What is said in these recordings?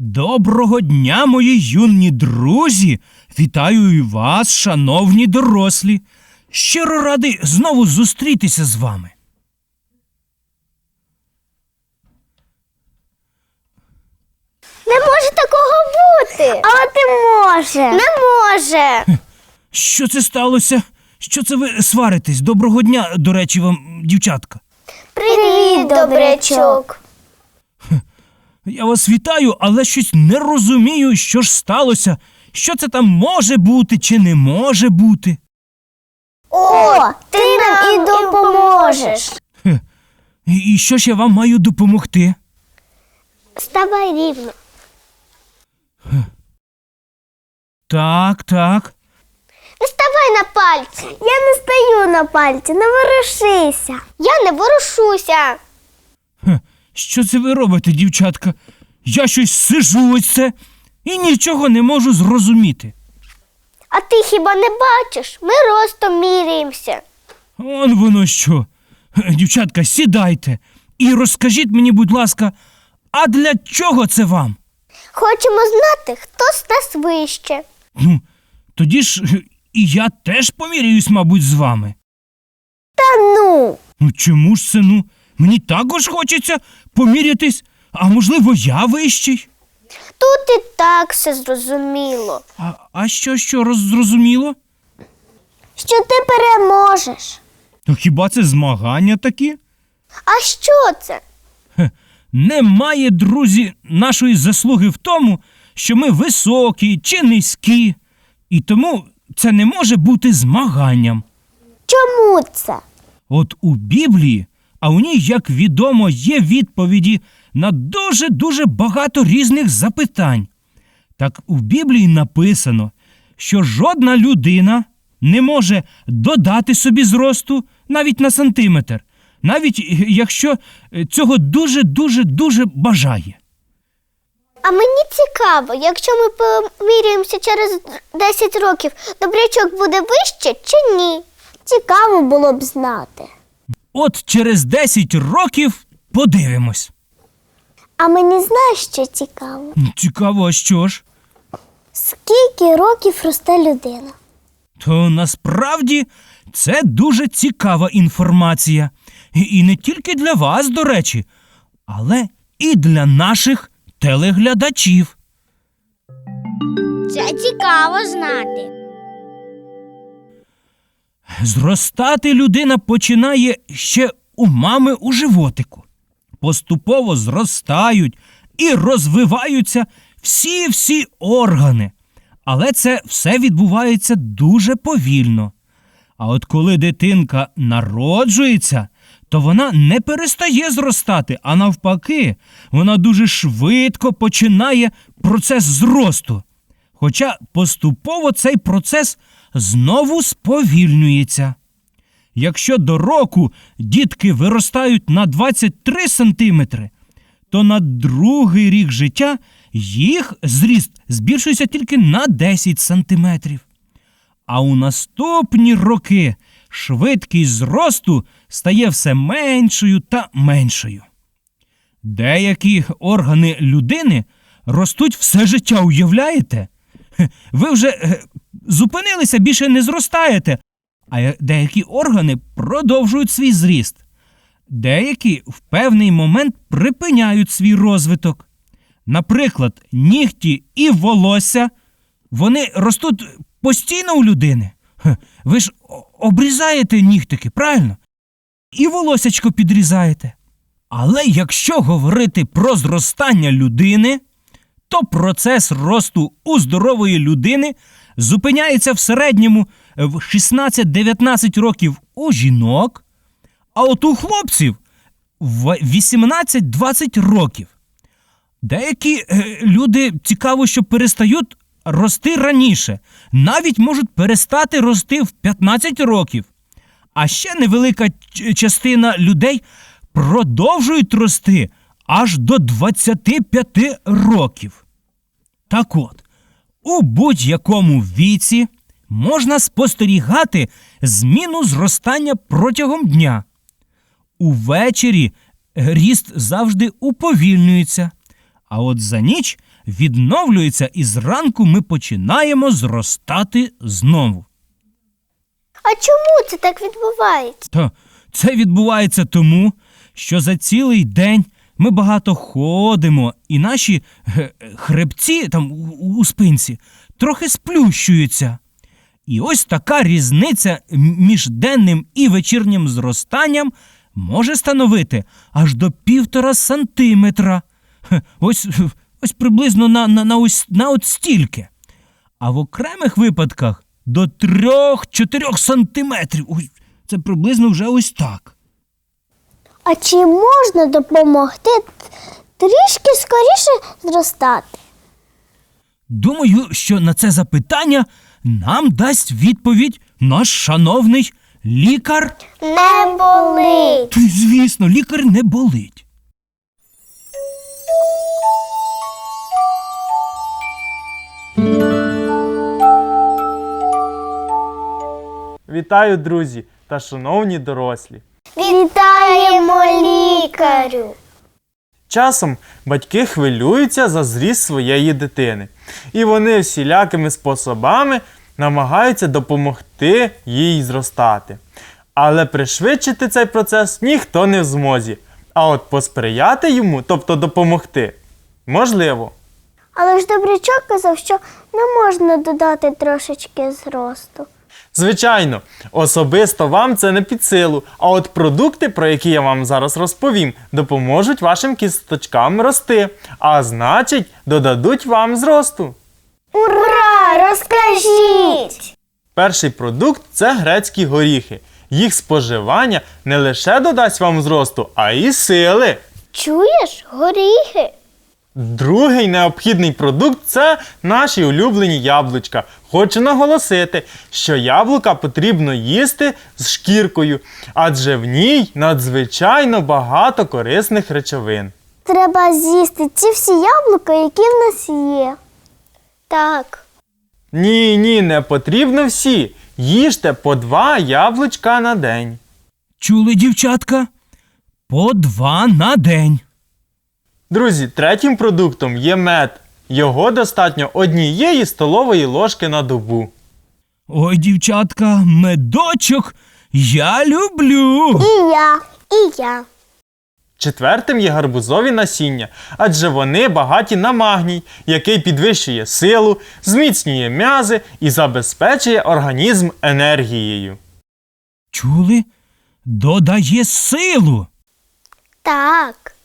Доброго дня, мої юні друзі! Вітаю і вас, шановні дорослі! Щиро радий знову зустрітися з вами. Не може такого бути. А ти може. Не може. Що це сталося? Що це ви сваритесь? Доброго дня, до речі, вам, дівчатка. Привіт, добрячок. Я вас вітаю, але щось не розумію, що ж сталося. Що це там може бути чи не може бути? О, ти нам і допоможеш. І і що ж я вам маю допомогти? Ставай рівно. Так, так. Не ставай на пальці. Я не стаю на пальці, не ворушися. Я не ворушуся. Хе, Що це ви робите, дівчатка? Я щось сижу ось це і нічого не можу зрозуміти. А ти хіба не бачиш? Ми ростом міряємося. Он воно що. Е, Дівчатка, сідайте і розкажіть мені, будь ласка, а для чого це вам? Хочемо знати, хто з нас вище. Ну, тоді ж е, і я теж поміряюсь, мабуть, з вами. Та ну. Ну чому ж це ну? Мені також хочеться помірятись, а можливо, я вищий. Тут і так все зрозуміло. А, а що, що роззрозуміло? Що ти переможеш. То хіба це змагання такі? А що це? Немає, друзі, нашої заслуги в тому, що ми високі чи низькі, і тому це не може бути змаганням. Чому це? От у Біблії, а у ній, як відомо, є відповіді на дуже-дуже багато різних запитань. Так у Біблії написано, що жодна людина не може додати собі зросту навіть на сантиметр, навіть е, якщо е, цього дуже-дуже дуже бажає. А мені цікаво, якщо ми поміряємося через 10 років, добрячок буде вище чи ні? Цікаво було б знати. От через 10 років подивимось. А мені знаєш, що цікаво? Цікаво, а що ж? Скільки років росте людина? То насправді це дуже цікава інформація. І не тільки для вас, до речі, але і для наших телеглядачів. Це цікаво знати. Зростати людина починає ще у мами у животику. Поступово зростають і розвиваються всі-всі органи. Але це все відбувається дуже повільно. А от коли дитинка народжується, то вона не перестає зростати, а навпаки, вона дуже швидко починає процес зросту. Хоча поступово цей процес знову сповільнюється. Якщо до року дітки виростають на 23 сантиметри, то на другий рік життя їх зріст збільшується тільки на 10 сантиметрів. А у наступні роки швидкість зросту стає все меншою та меншою. Деякі органи людини ростуть все життя, уявляєте? Ви вже е, зупинилися, більше не зростаєте, а деякі органи продовжують свій зріст. Деякі в певний момент припиняють свій розвиток. Наприклад, нігті і волосся вони ростуть постійно у людини. Ви ж обрізаєте нігтики, правильно? І волосячко підрізаєте. Але якщо говорити про зростання людини, то процес росту у здорової людини зупиняється в середньому в 16-19 років у жінок, а от у хлопців в 18-20 років. Деякі е, люди цікаво, що перестають рости раніше, навіть можуть перестати рости в 15 років. А ще невелика частина людей продовжують рости аж до 25 років. Так от, у будь-якому віці можна спостерігати зміну зростання протягом дня. Увечері ріст завжди уповільнюється, а от за ніч відновлюється і зранку ми починаємо зростати знову. А чому це так відбувається? Та це відбувається тому, що за цілий день ми багато ходимо, і наші е, хребці там у, спинці трохи сплющуються. І ось така різниця між денним і вечірнім зростанням може становити аж до півтора сантиметра. Ось, ось приблизно на, на, на, ось, на от стільки. А в окремих випадках до 3-4 сантиметрів. Ой, це приблизно вже ось так. А чи можна допомогти трішки скоріше зростати? Думаю, що на це запитання нам дасть відповідь наш шановний лікар. Не болить. Та й, звісно, лікар не болить. Вітаю, друзі та шановні дорослі! Вітаємо лікарю. Часом батьки хвилюються за зріст своєї дитини, і вони всілякими способами намагаються допомогти їй зростати. Але пришвидшити цей процес ніхто не в змозі. А от посприяти йому, тобто допомогти, можливо. Але ж добрячок казав, що не можна додати трошечки зросту. Звичайно, особисто вам це не під силу, а от продукти, про які я вам зараз розповім, допоможуть вашим кісточкам рости, а значить, додадуть вам зросту. Ура! Розкажіть! Перший продукт це грецькі горіхи. Їх споживання не лише додасть вам зросту, а й сили. Чуєш, горіхи? Другий необхідний продукт це наші улюблені яблучка. Хочу наголосити, що яблука потрібно їсти з шкіркою, адже в ній надзвичайно багато корисних речовин. Треба з'їсти ці всі яблука, які в нас є. Так. Ні, ні, не потрібно всі. Їжте по два яблучка на день. Чули, дівчатка? По два на день. Друзі, третім продуктом є мед. Його достатньо однієї столової ложки на добу. Ой, дівчатка, медочок я люблю. І я, і я. Четвертим є гарбузові насіння, адже вони багаті на магній, який підвищує силу, зміцнює м'язи і забезпечує організм енергією. Чули? Додає силу. Так.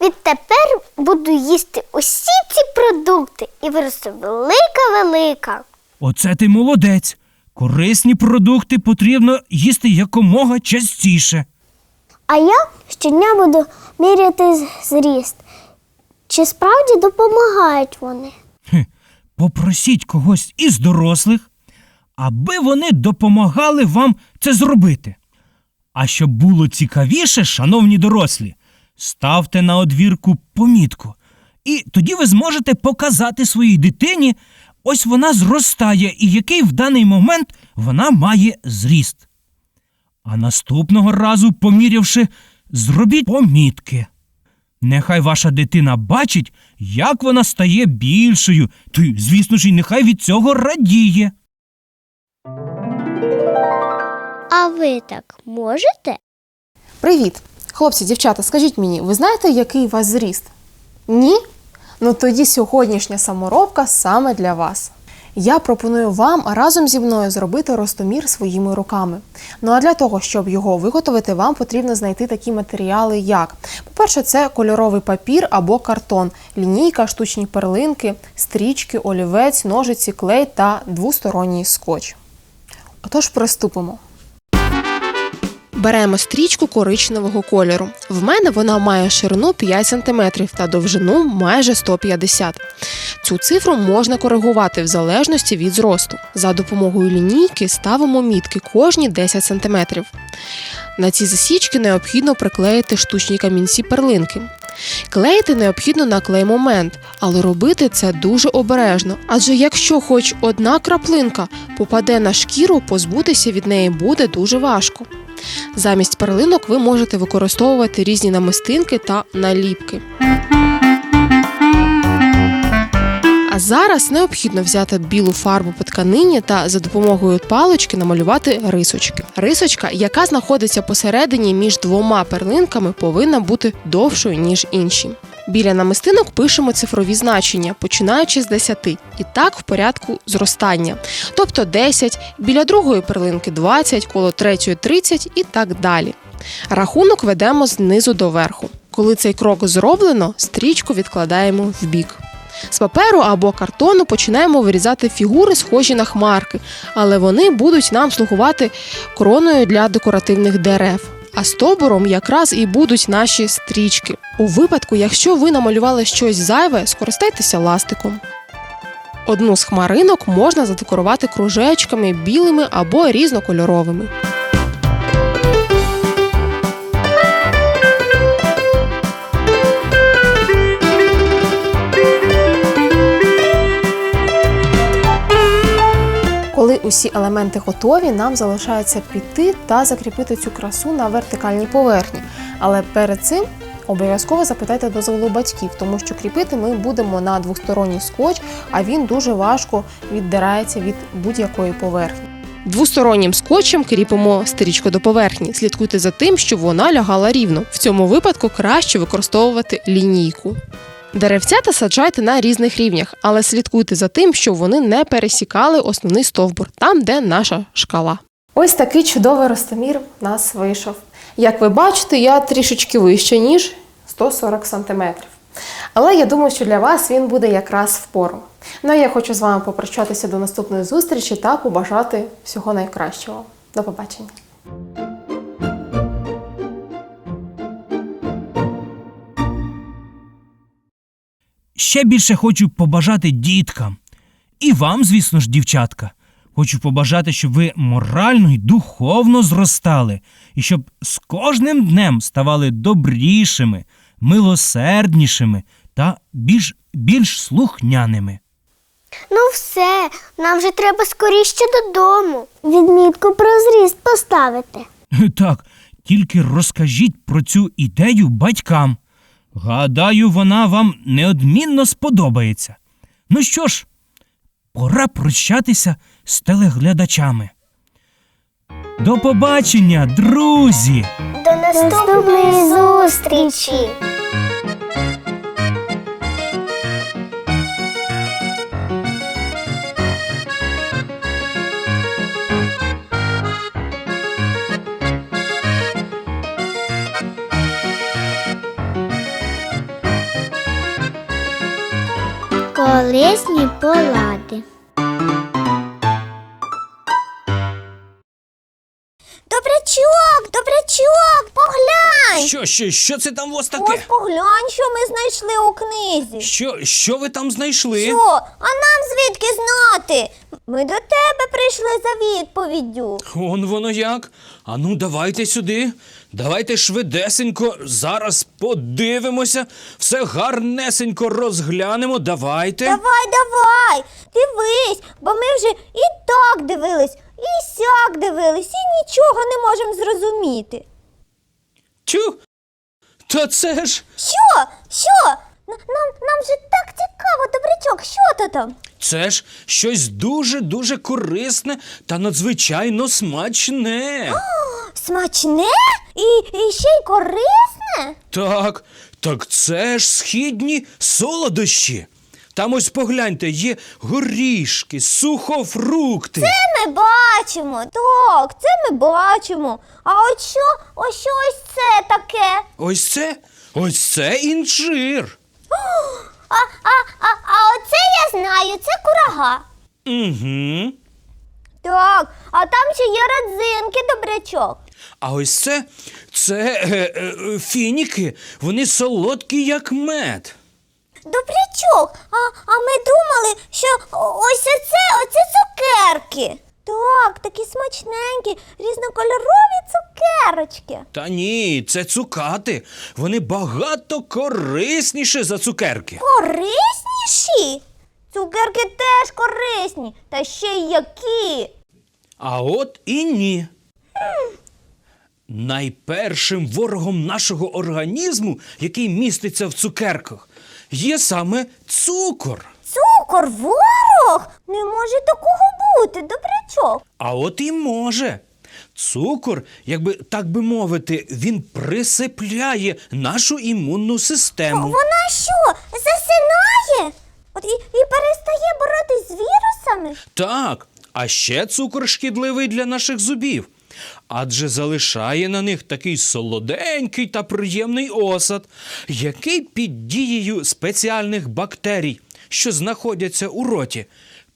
Відтепер буду їсти усі ці продукти і виросту велика-велика. Оце ти молодець. Корисні продукти потрібно їсти якомога частіше. А я щодня буду міряти зріст. Чи справді допомагають вони? Хе, Попросіть когось із дорослих, аби вони допомагали вам це зробити. А щоб було цікавіше, шановні дорослі, ставте на одвірку помітку. І тоді ви зможете показати своїй дитині, ось вона зростає і який в даний момент вона має зріст. А наступного разу, помірявши, зробіть помітки. Нехай ваша дитина бачить, як вона стає більшою, то звісно ж, і нехай від цього радіє. А ви так можете? Привіт! Хлопці, дівчата, скажіть мені, ви знаєте, який у вас зріст? Ні? Ну тоді сьогоднішня саморобка саме для вас. Я пропоную вам разом зі мною зробити ростомір своїми руками. Ну а для того, щоб його виготовити, вам потрібно знайти такі матеріали, як по-перше, це кольоровий папір або картон, лінійка, штучні перлинки, стрічки, олівець, ножиці, клей та двосторонній скотч. Отож, приступимо. Беремо стрічку коричневого кольору. В мене вона має ширину 5 см та довжину майже 150 Цю Цю цифру можна коригувати в залежності від зросту. За допомогою лінійки ставимо мітки кожні 10 см. На ці засічки необхідно приклеїти штучні камінці перлинки. Клеїти необхідно на клей-момент, але робити це дуже обережно. Адже якщо хоч одна краплинка попаде на шкіру, позбутися від неї буде дуже важко. Замість перлинок ви можете використовувати різні намистинки та наліпки. А зараз необхідно взяти білу фарбу по тканині та за допомогою палички намалювати рисочки. Рисочка, яка знаходиться посередині між двома перлинками, повинна бути довшою ніж інші. Біля намистинок пишемо цифрові значення, починаючи з 10, і так в порядку зростання. Тобто 10, біля другої перлинки 20, коло третьої 30 і так далі. Рахунок ведемо знизу до верху. Коли цей крок зроблено, стрічку відкладаємо в бік. З паперу або картону починаємо вирізати фігури, схожі на хмарки, але вони будуть нам слугувати короною для декоративних дерев. А стовбуром якраз і будуть наші стрічки. У випадку, якщо ви намалювали щось зайве, скористайтеся ластиком. Одну з хмаринок можна задекорувати кружечками білими або різнокольоровими. Усі елементи готові, нам залишається піти та закріпити цю красу на вертикальній поверхні. Але перед цим обов'язково запитайте дозволу батьків, тому що кріпити ми будемо на двосторонній скотч, а він дуже важко віддирається від будь-якої поверхні. Двостороннім скотчем кріпимо стрічку до поверхні. Слідкуйте за тим, щоб вона лягала рівно. В цьому випадку краще використовувати лінійку. Деревцята саджайте на різних рівнях, але слідкуйте за тим, щоб вони не пересікали основний стовбур, там, де наша шкала. Ось такий чудовий ростомір в нас вийшов. Як ви бачите, я трішечки вище, ніж 140 см. Але я думаю, що для вас він буде якраз впору. Ну а я хочу з вами попрощатися до наступної зустрічі та побажати всього найкращого. До побачення! Ще більше хочу побажати діткам. І вам, звісно ж, дівчатка. Хочу побажати, щоб ви морально і духовно зростали, і щоб з кожним днем ставали добрішими, милосерднішими та більш, більш слухняними. Ну все, нам вже треба скоріше додому. Відмітку про зріст поставити. Так, тільки розкажіть про цю ідею батькам. Гадаю, вона вам неодмінно сподобається. Ну що ж, пора прощатися з телеглядачами. До побачення, друзі! До наступної зустрічі! Корисні поради. Добрячок, добрячок, поглянь! Що, що, що це там у вас Ось таке? поглянь, що ми знайшли у книзі. Що, що ви там знайшли? Що? А нам звідки знати? Ми до тебе прийшли за відповіддю. Он воно як? Ану, давайте сюди. Давайте швидесенько, зараз подивимося, все гарнесенько розглянемо. Давайте. Давай, давай, дивись, бо ми вже і так дивились, і сяк дивились, і нічого не можемо зрозуміти. Тю. Та це ж. Що? Що? Нам, нам же так цікаво, добрячок, що то там? Це ж щось дуже-дуже корисне та надзвичайно смачне. Смачне? І, і ще й корисне? Так, так це ж східні солодощі. Там ось погляньте, є горішки, сухофрукти. Це ми бачимо, так, це ми бачимо. А от що, ось що ось це таке? Ось це, ось це інжир. А, а, а, а оце я знаю, це курага. Угу. Так, а там ще є родзинки, добрячок. А ось це, це е, е, фініки, вони солодкі, як мед. Добрячок, а, а ми думали, що ось оце, оце цукерки. Так, такі смачненькі, різнокольорові цукерочки. Та ні, це цукати. Вони багато корисніші за цукерки. Корисніші? Цукерки теж корисні, та ще й які. А от і ні. Найпершим ворогом нашого організму, який міститься в цукерках, є саме цукор. Цукор, ворог? Не може такого бути, добрячок. А от і може. Цукор, якби так би мовити, він присипляє нашу імунну систему. Вона що, засинає? От і, і перестає боротись з вірусами? Так, а ще цукор шкідливий для наших зубів, адже залишає на них такий солоденький та приємний осад, який під дією спеціальних бактерій, що знаходяться у роті,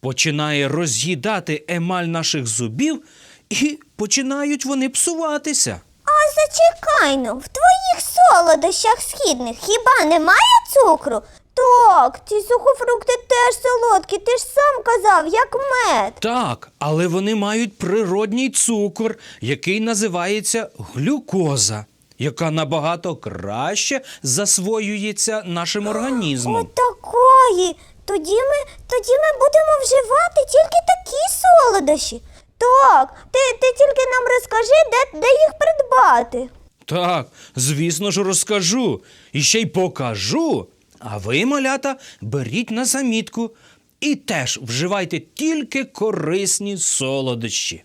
починає роз'їдати емаль наших зубів, і починають вони псуватися. А зачекай ну, в твоїх солодощах східних хіба немає цукру? Так, ці сухофрукти теж солодкі, ти ж сам казав, як мед. Так, але вони мають природній цукор, який називається глюкоза, яка набагато краще засвоюється нашим організмом. Отакої. Тоді ми, тоді ми будемо вживати тільки такі солодощі. Так, ти, ти тільки нам розкажи, де, де їх придбати. Так, звісно ж, розкажу і ще й покажу. А ви, малята, беріть на замітку і теж вживайте тільки корисні солодощі.